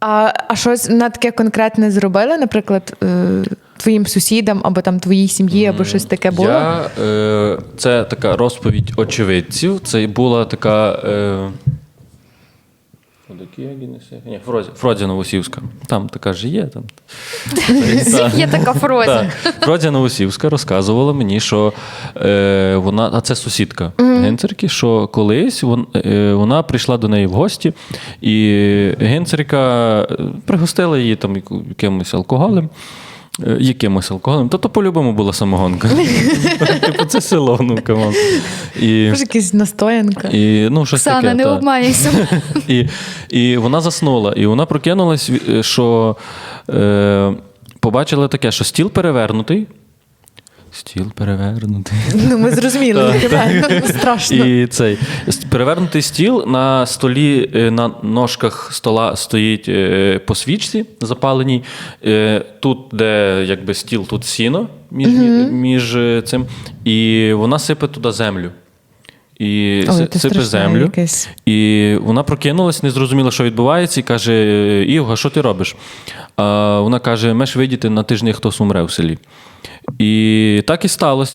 А, а щось на таке конкретне зробили, наприклад, е, твоїм сусідам або там твоїй сім'ї, або щось таке було? Я, е, це така розповідь очевидців. Це була така. Е, ні, Фродзя Новосівська. Там така ж є. Там. Та. Є така фроза. Так. Фродзя Новосівська розказувала мені, що е, вона, а це сусідка генцерки, що колись вон, е, вона прийшла до неї в гості, і генцерка е, пригостила її там якимось алкоголем. Е, Якимось алкоголем, Тобто то по-любому була самогонка. Типу, це село, ну камон. І, Може, якась настоянка. і, ну, щось Оксана, таке, не та. обманюйся. І, і вона заснула, і вона прокинулась, е, що е, побачила таке, що стіл перевернутий. Стіл перевернутий. Ну, ми зрозуміли, страшно. І цей перевернутий стіл на столі, е, на ножках стола стоїть е, по свічці запаленій. Е, Тут, де якби стіл, тут сіно між, між цим, і вона сипе туди землю. І Ой, сипе землю. якесь. І вона прокинулась, не зрозуміла, що відбувається, і каже: Івга, що ти робиш? А вона каже: Меш видіти на тижні хтось умре в селі. І так і сталося.